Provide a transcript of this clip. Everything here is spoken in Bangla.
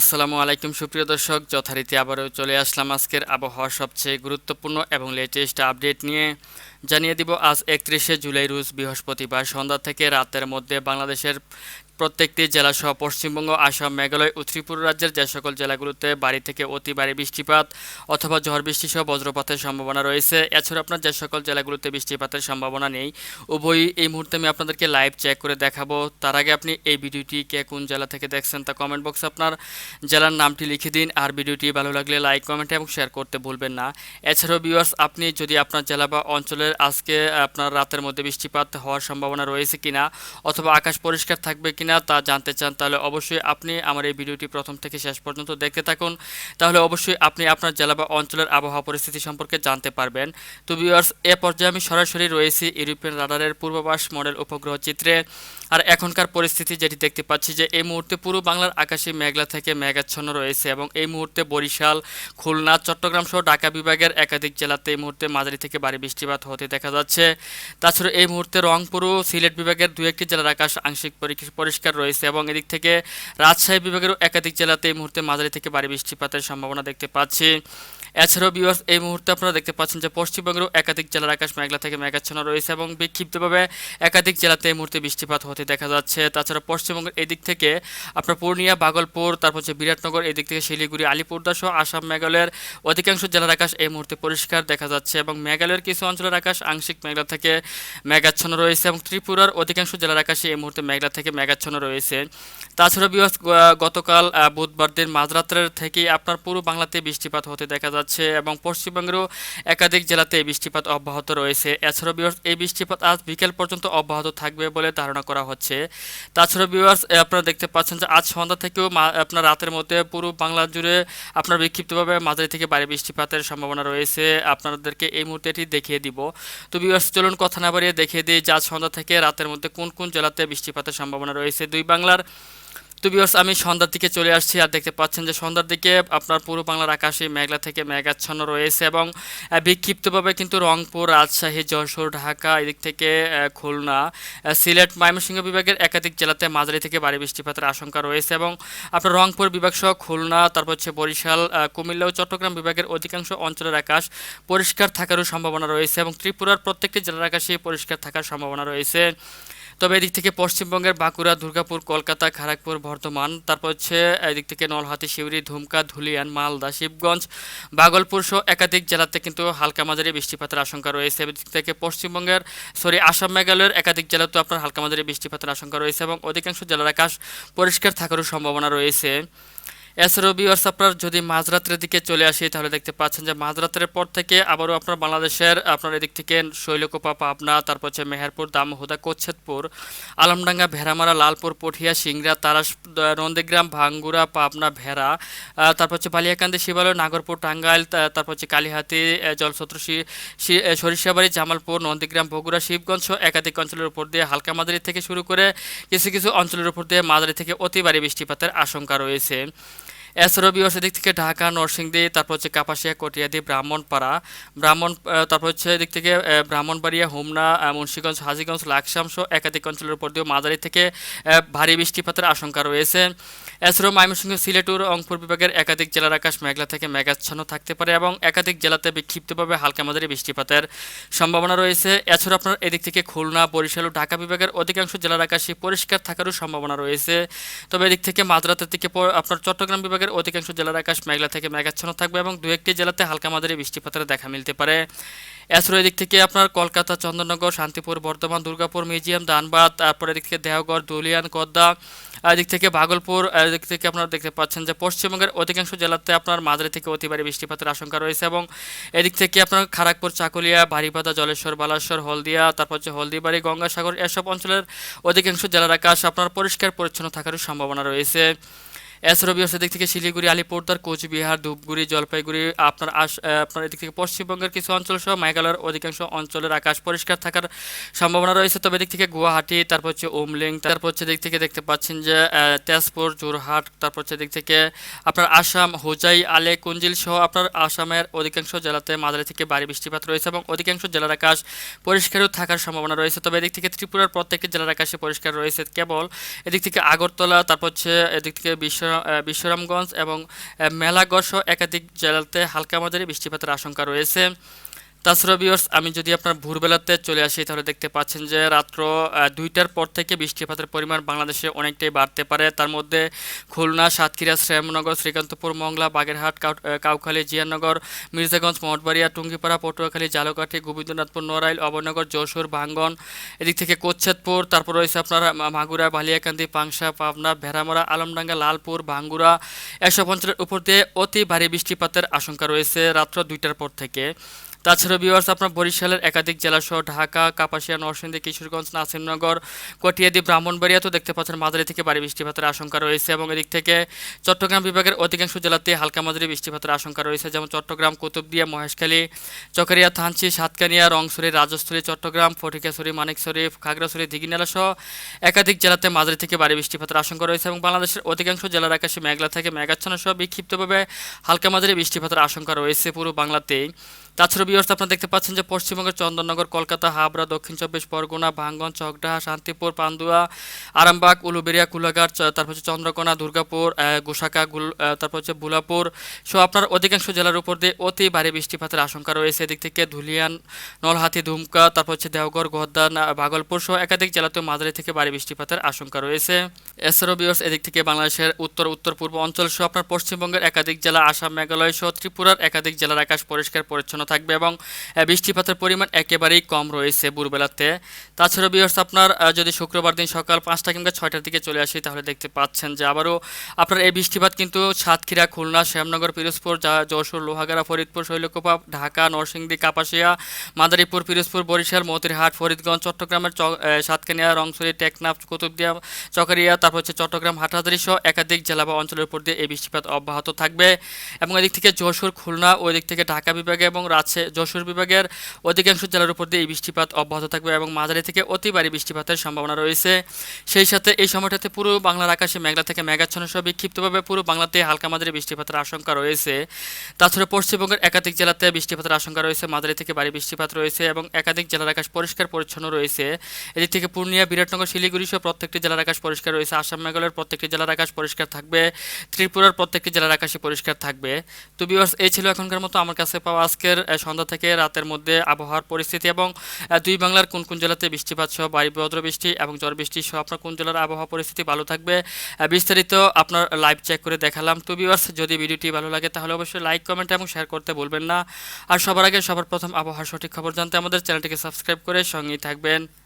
আসসালামু আলাইকুম, সুপ্রিয় দর্শক। যথারীতি আবারও চলে আসলাম আজকের আবহাওয়ার সবচেয়ে গুরুত্বপূর্ণ এবং লেটেস্ট আপডেট নিয়ে। জানিয়ে দিব, আজ একত্রিশে জুলাই রোজ বৃহস্পতিবার সন্ধ্যা থেকে রাতের মধ্যে বাংলাদেশের প্রত্যেকটি জেলাসহ পশ্চিমবঙ্গ, আসাম, মেঘালয় ও ত্রিপুরা রাজ্যের যে সকল জেলাগুলোতে বাড়ি থেকে অতি ভারী বৃষ্টিপাত অথবা ঝড় বৃষ্টি সহ বজ্রপাতের সম্ভাবনা রয়েছে। এছাড়া আপনার যে সকল জেলাগুলোতে বৃষ্টিপাতের সম্ভাবনা নেই, উভয়ই এই মুহূর্তে আমি আপনাদেরকে লাইভ চেক করে দেখাবো। তার আগে আপনি এই ভিডিওটি কে কোন জেলা থেকে দেখছেন তা কমেন্ট বক্সে আপনার জেলার নামটি লিখে দিন। আর ভিডিওটি ভালো লাগলে লাইক কমেন্ট এবং শেয়ার করতে ভুলবেন না। এছাড়াও ভিউয়ার্স আপনি যদি আপনার জেলা বা অঞ্চলের আজকে আপনার রাতের মধ্যে বৃষ্টিপাত হওয়ার সম্ভাবনা রয়েছে কিনা অথবা আকাশ পরিষ্কার থাকবে কিনা তা জানতে চান, তাহলে অবশ্যই আপনি আমার এই ভিডিওটি প্রথম থেকে শেষ পর্যন্ত দেখতে থাকুন। তাহলে অবশ্যই আপনি আপনার জেলা বা অঞ্চলের আবহাওয়া পরিস্থিতি সম্পর্কে জানতে পারবেন। তো ভিউয়ার্স এ পর্যায়ে আমি সরাসরি রয়েছি ইউরোপিয়ান রাডারের পূর্বাভাস মডেল উপগ্রহ চিত্রে। আর এখনকার পরিস্থিতি যেটি দেখতে পাচ্ছি যে, এই মুহূর্তে পুরো বাংলার আকাশে মেঘলা থেকে মেঘাচ্ছন্ন রয়েছে এবং এই মুহূর্তে বরিশাল, খুলনা, চট্টগ্রাম সহ ঢাকা বিভাগের একাধিক জেলাতে এই মুহূর্তে মাঝারি থেকে ভারী বৃষ্টিপাত হতে দেখা যাচ্ছে। তাছাড়া এই মুহূর্তে রংপুর সিলেট বিভাগের দু একটি জেলার আকাশ আংশিক পরি- পরিষ্কার রয়েছে এবং এদিক থেকে রাজশাহী বিভাগেরও একাধিক জেলাতে এই মুহূর্তে মাঝারি থেকে ভারী বৃষ্টিপাতের সম্ভাবনা দেখতে পাচ্ছি। এছাড়াও বিওয়ার্স এই মুহূর্তে আপনারা দেখতে পাচ্ছেন যে পশ্চিমবঙ্গেরও একাধিক জেলার আকাশ মেঘলা থেকে মেঘাচ্ছন্ন রয়েছে এবং বিক্ষিপ্তভাবে একাধিক জেলাতে এই মুহূর্তে বৃষ্টিপাত হতে দেখা যাচ্ছে। তাছাড়া পশ্চিমবঙ্গের এদিক থেকে আপনার পূর্ণিয়া, বাগলপুর, তারপর হচ্ছে বিরাটনগর, এদিক থেকে শিলিগুড়ি আলিপুরদার সহ আসাম, মেঘালয়ের অধিকাংশ জেলার আকাশ এই মুহূর্তে পরিষ্কার দেখা যাচ্ছে এবং মেঘালয়ের কিছু অঞ্চলের আকাশ আংশিক মেঘলা থেকে মেঘাচ্ছন্ন রয়েছে এবং ত্রিপুরার অধিকাংশ জেলার আকাশে এই মুহূর্তে মেঘলা থেকে মেঘাচ্ছন্ন রয়েছে। তাছাড়া বিওয়াস গতকাল বুধবার দিন মাঝরাত্রের থেকে আপনার পুরো বাংলাতে বৃষ্টিপাত হতে দেখা যাচ্ছে এবং পশ্চিমবঙ্গেরও একাধিক জেলাতে বৃষ্টিপাত অব্যাহত রয়েছে। এছাড়াও বিওয়ার্স এই বৃষ্টিপাত আজ বিকেল পর্যন্ত অব্যাহত থাকবে বলে ধারণা করা হচ্ছে। তাছাড়া বিওয়ার্স আপনারা দেখতে পাচ্ছেন যে আজ সন্ধ্যা থেকেও আপনার রাতের মধ্যে পুরো বাংলা জুড়ে আপনার বিক্ষিপ্তভাবে মাঝারি থেকে ভারী বৃষ্টিপাতের সম্ভাবনা রয়েছে। আপনাদেরকে এই মুহূর্তে এটি দেখিয়ে দিব। তো বিওয়ার্স চলুন কথা না বাড়িয়ে দেখিয়ে দিই যে আজ সন্ধ্যা থেকে রাতের মধ্যে কোন কোন জেলাতে বৃষ্টিপাতের সম্ভাবনা রয়েছে। দুই বাংলার তো বিয়ার্স আমি সন্ধ্যার দিকে চলে আসছি আর দেখতে পাচ্ছেন যে সন্ধ্যার দিকে আপনার পুরো বাংলার আকাশে মেঘলা থেকে মেঘাচ্ছন্ন রয়েছে এবং বিক্ষিপ্তভাবে কিন্তু রংপুর, রাজশাহী, যশোর, ঢাকা এদিক থেকে খুলনা সিলেট, ময়মনসিংহ বিভাগের একাধিক জেলাতে মাঝারি থেকে ভারী বৃষ্টিপাতের আশঙ্কা রয়েছে এবং আপনার রংপুর বিভাগ সহ খুলনা, তারপর হচ্ছে বরিশাল কুমিল্লা ও চট্টগ্রাম বিভাগের অধিকাংশ অঞ্চলের আকাশ পরিষ্কার থাকারও সম্ভাবনা রয়েছে এবং ত্রিপুরার প্রত্যেকটি জেলার আকাশে পরিষ্কার থাকার সম্ভাবনা রয়েছে। তবে এদিক থেকে পশ্চিমবঙ্গের বাঁকুড়া, দুর্গাপুর, কলকাতা খড়গপুর বর্ধমান, তারপর হচ্ছে এদিক থেকে নলহাতি শিউরি, ধুমকা, ধুলিয়ান, মালদা, শিবগঞ্জ, বাগলপুর সহ একাধিক জেলাতে কিন্তু হালকা মাঝারি বৃষ্টিপাতের আশঙ্কা রয়েছে। এদিক থেকে পশ্চিমবঙ্গের, সরি, আসাম মেঘালয়ের একাধিক জেলাতেও আপনার হালকা মাঝারি বৃষ্টিপাতের আশঙ্কা রয়েছে এবং অধিকাংশ জেলার আকাশ পরিষ্কার থাকারও সম্ভাবনা রয়েছে। এছাড়াও বিওয়ার্স আপনার যদি মাঝরাত্রের দিকে চলে আসি, তাহলে দেখতে পাচ্ছেন যে মাঝরাত্রের পর থেকে আবারও আপনার বাংলাদেশের, আপনার এদিক থেকে শৈলকোপা, পাবনা, তারপর হচ্ছে মেহেরপুর দামোহদা কোচ্ছেদপুর আলমডাঙ্গা, ভেড়ামারা, লালপুর, পটিয়া, সিংড়া, তারাস নন্দীগ্রাম, ভাঙ্গুরা, পাবনা, ভেড়া তারপর হচ্ছে বালিয়াকান্দি, শিবালয়, নাগরপুর, টাঙ্গাইল তারপর হচ্ছে কালীহাতি জলছত্র সরিষাবাড়ি, জামালপুর, নন্দীগ্রাম, বগুড়া, শিবগঞ্জ একাধিক অঞ্চলের উপর দিয়ে হালকা মাঝারি থেকে শুরু করে কিছু কিছু অঞ্চলের উপর দিয়ে মাঝারি থেকে অতি ভারী বৃষ্টিপাতের আশঙ্কা রয়েছে। এছাড়াও বিবাসের দিক থেকে ঢাকা, নরসিংদী, তারপর হচ্ছে কাপাসিয়া, কটিয়াদি, ব্রাহ্মণপাড়া, ব্রাহ্মণ তারপর হচ্ছে এদিক থেকে ব্রাহ্মণবাড়িয়া, হোমনা মুন্সীগঞ্জ, হাজিগঞ্জ, লাকসাম একাধিক অঞ্চলের উপর দিয়েও মাঝারি থেকে ভারী বৃষ্টিপাতের আশঙ্কা রয়েছে। এছাড়াও ময়মনসিংহ সিলেটুর রংপুর বিভাগের একাধিক জেলার আকাশ মেঘলা থেকে মেঘাচ্ছন্ন থাকতে পারে এবং একাধিক জেলাতে বিক্ষিপ্তভাবে হালকা মাঝারি বৃষ্টিপাতের সম্ভাবনা রয়েছে। এছাড়া আপনার এদিক থেকে খুলনা, বরিশাল ও ঢাকা বিভাগের অধিকাংশ জেলার আকাশে পরিষ্কার থাকারও সম্ভাবনা রয়েছে। তবে এদিক থেকে মাঝরাতের দিকে আপনার চট্টগ্রাম বিভাগের অধিকাংশ জেলার আকাশ মেঘলা থেকে মেঘাচ্ছন্ন থাকবে এবং দু একটি জেলাতে হালকা মাঝারি বৃষ্টিপাতের দেখা মিলতে পারে। এছাড়াও এদিক থেকে আপনার কলকাতা, চন্দননগর, শান্তিপুর, বর্ধমান, দুর্গাপুর, মিউজিয়াম দানবাদ তারপর এদিক থেকে দেওঘর, দুলিয়ান কদ্দা এদিক থেকে ভাগলপুর এদিক থেকে আপনারা দেখতে পাচ্ছেন যে পশ্চিমবঙ্গের অধিকাংশ জেলাতে আপনার মাঝারি থেকে অতি ভারী বৃষ্টিপাতের আশঙ্কা রয়েছে এবং এদিক থেকে আপনার খারাকপুর চাকুলিয়া বাড়িপাদা জলেশ্বর বালাশ্বর হলদিয়া, তারপর হচ্ছে হলদিবাড়ি, গঙ্গাসাগর, এসব অঞ্চলের অধিকাংশ জেলার আকাশ আপনার পরিষ্কার পরিচ্ছন্ন থাকার সম্ভাবনা রয়েছে। এছাড়াও বিহার দিক থেকে শিলিগুড়ি আলিপুরদার কোচবিহার, ধূপগুড়ি, জলপাইগুড়ি, আপনার আস আপনার এদিক থেকে পশ্চিমবঙ্গের কিছু অঞ্চল সহ মেঘালয়ের অধিকাংশ অঞ্চলের আকাশ পরিষ্কার থাকার সম্ভাবনা রয়েছে। তবে এদিক থেকে গুয়াহাটি, তারপর হচ্ছে ওমলিং তারপর হচ্ছে দিক থেকে দেখতে পাচ্ছেন যে তেজপুর যোরহাট তারপর হচ্ছে দিক থেকে আপনার আসাম, হোজাই, আলে, কুঞ্জিল সহ আপনার আসামের অধিকাংশ জেলাতে মাঝারি থেকে ভারী বৃষ্টিপাত রয়েছে এবং অধিকাংশ জেলার আকাশ পরিষ্কারও থাকার সম্ভাবনা রয়েছে। তবে এদিক থেকে ত্রিপুরার প্রত্যেকটি জেলার আকাশে পরিষ্কার রয়েছে। কেবল এদিক থেকে আগরতলা, তারপর হচ্ছে এদিক থেকে বিশ্ব বিশ্বরামগঞ্জ এবং মেলাগড় একাধিক জেলাতে হালকা মাঝারি বৃষ্টিপাতের আশঙ্কা রয়েছে। তাছাড়া বিয়র্স আমি যদি আপনার ভোরবেলাতে চলে আসি, তাহলে দেখতে পাচ্ছেন যে রাত্র দুইটার পর থেকে বৃষ্টিপাতের পরিমাণ বাংলাদেশে অনেকটাই বাড়তে পারে। তার মধ্যে খুলনা, সাতক্ষীরা, শ্যামনগর, শ্রীকান্তপুর, মংলা, বাগেরহাট কাউখালী, জিয়ানগর, মির্জাগঞ্জ, মঠবাড়িয়া, টুঙ্গিপাড়া, পটুয়াখালী জালকাঠি গোবিন্দনাথপুর, নড়াইল অভয়নগর যশোর, ভাঙ্গন, এদিক থেকে কোচ্ছেদপুর তারপর রয়েছে আপনার মাগুরা, বালিয়াকান্দি, পাংশা, পাবনা, ভেড়ামারা, আলমডাঙ্গা, লালপুর ভাঙ্গুরা এসব অঞ্চলের উপর দিয়ে অতি ভারী বৃষ্টিপাতের আশঙ্কা রয়েছে রাত্র দুইটার পর থেকে। তাছাড়া বিওয়ার্স আপনার বরিশালের একাধিক জেলাসহ ঢাকা, কাপাসিয়া, নরসিংদী, কিশোরগঞ্জ, নাসিমনগর, কটিয়াদি, ব্রাহ্মণবাড়িয়া তো দেখতে পাচ্ছেন মাঝারি থেকে ভারী বৃষ্টিপাতের আশঙ্কা রয়েছে এবং এদিক থেকে চট্টগ্রাম বিভাগের অধিকাংশ জেলাতে হালকা মাঝারি বৃষ্টিপাতের আশঙ্কা রয়েছে, যেমন চট্টগ্রাম, কুতুবদিয়া, মহেশখালী, চকরিয়া, থানচি, সাতকানিয়া, রংসুরি রাজস্থলী চট্টগ্রাম ফটিকাছড়ি মানিকছড়ি খাগড়াছড়ি, দিঘিনালা সহ একাধিক জেলাতে মাঝারি থেকে ভারী বৃষ্টিপাতের আশঙ্কা রয়েছে এবং বাংলাদেশের অধিকাংশ জেলার আকাশে মেঘলা থেকে, মেঘাচ্ছন্ন সহ বিক্ষিপ্তভাবে হালকা মাঝারি বৃষ্টিপাতের আশঙ্কা রয়েছে পুরো বাংলাতেই। তাছাড়া বিয়র্স আপনারা দেখতে পাচ্ছেন যে পশ্চিমবঙ্গের চন্দননগর, কলকাতা, হাবড়া, দক্ষিণ চব্বিশ পরগনা, ভাঙ্গন, চকডাহা, শান্তিপুর পান্দুয়া আরামবাগ, উলুবেড়িয়া, কুলাঘাট তারপর হচ্ছে চন্দ্রকোনা, দুর্গাপুর গোসাকা গুল তারপর হচ্ছে বুলাপুর। সহ আপনার অধিকাংশ জেলার উপর দিয়ে অতি ভারী বৃষ্টিপাতের আশঙ্কা রয়েছে। এদিক থেকে ধুলিয়ান নলহাতি ধুমকা, তারপর হচ্ছে দেওঘর গোহদ্দা ভাগলপুর সহ একাধিক জেলাতেও মাঝারি থেকে ভারী বৃষ্টিপাতের আশঙ্কা রয়েছে। এছাড়াও বিয়র্স এদিক থেকে বাংলাদেশের উত্তর উত্তর, পূর্ব অঞ্চল সহ আপনার পশ্চিমবঙ্গের একাধিক জেলা, আসাম, মেঘালয় সহ ত্রিপুরার একাধিক জেলার আকাশ পরিষ্কার, পরিচ্ছন্ন থাকবে এবং বৃষ্টিপাতের পরিমাণ একেবারেই কম রয়েছে ভোরবেলাতে। তাছাড়া বিয়ার্স আপনার যদি শুক্রবার দিন সকাল পাঁচটা কিংবা ছয়টার দিকে চলে আসি, তাহলে দেখতে পাচ্ছেন যে আবারও আপনার এই বৃষ্টিপাত কিন্তু সাতক্ষীরা, খুলনা, শ্যামনগর, পিরোজপুর যশোর, লোহাগাড়া, ফরিদপুর, শৈলকুপা, ঢাকা, নরসিংদী, কাপাসিয়া, মাদারীপুর, পিরোজপুর, বরিশাল, মতিরহাট, ফরিদগঞ্জ, চট্টগ্রামের সাতকানিয়া রংছড়ি টেকনাফ, কুতুবদিয়া, চকরিয়া, তারপর হচ্ছে চট্টগ্রাম, হাটহাজারী সহ একাধিক জেলা বা অঞ্চলের উপর দিয়ে এই বৃষ্টিপাত অব্যাহত থাকবে। এবং এদিক থেকে যশোর, খুলনা ও এদিক থেকে ঢাকা বিভাগে এবং রাজশাহী যশোর বিভাগের অধিকাংশ জেলার উপর দিয়ে এই বৃষ্টিপাত অব্যাহত থাকবে এবং মাঝারি থেকে অতি ভারী বৃষ্টিপাতের সম্ভাবনা রয়েছে। সেই সাথে এই সময়টাতে পুরো বাংলার আকাশে মেঘলা থেকে মেঘাচ্ছন্ন সহ বিক্ষিপ্তভাবে পুরো বাংলাতে হালকা মাঝারি বৃষ্টিপাতের আশঙ্কা রয়েছে। তাছাড়া পশ্চিমবঙ্গের একাধিক জেলাতে বৃষ্টিপাতের আশঙ্কা রয়েছে, মাঝারি থেকে ভারী বৃষ্টিপাত রয়েছে এবং একাধিক জেলার আকাশ পরিষ্কার পরিচ্ছন্ন রয়েছে। এদিক থেকে পূর্ণিয়া, বিরাটনগর, শিলিগুড়ি সহ প্রত্যেকটি জেলার আকাশ পরিষ্কার রয়েছে। আসাম, মেঘালয়ের প্রত্যেকটি জেলার আকাশ পরিষ্কার থাকবে। ত্রিপুরার প্রত্যেকটি জেলার আকাশে পরিষ্কার থাকবে। তো বিভার্স এই ছিল এখনকার মতো। আমার কাছে পাওয়া আজকের সন্ধ্যা থেকে রাতের মধ্যে আবহাওয়ার পরিস্থিতি এবং দুই বাংলার কোন কোন জেলাতে বৃষ্টিপাত সহ বায়ু বজ্র বৃষ্টি এবং ঝড় বৃষ্টি সহ আপনার কোন জেলার আবহাওয়া পরিস্থিতি ভালো থাকবে বিস্তারিত আপনার লাইভ চেক করে দেখালাম। টু বিভার্স যদি ভিডিওটি ভালো লাগে তাহলে অবশ্যই লাইক কমেন্ট এবং শেয়ার করতে বলবেন না। আর সবার আগে সবার প্রথম আবহাওয়ার সঠিক খবর জানতে আমাদের চ্যানেলটিকে সাবস্ক্রাইব করে সঙ্গেই থাকবেন।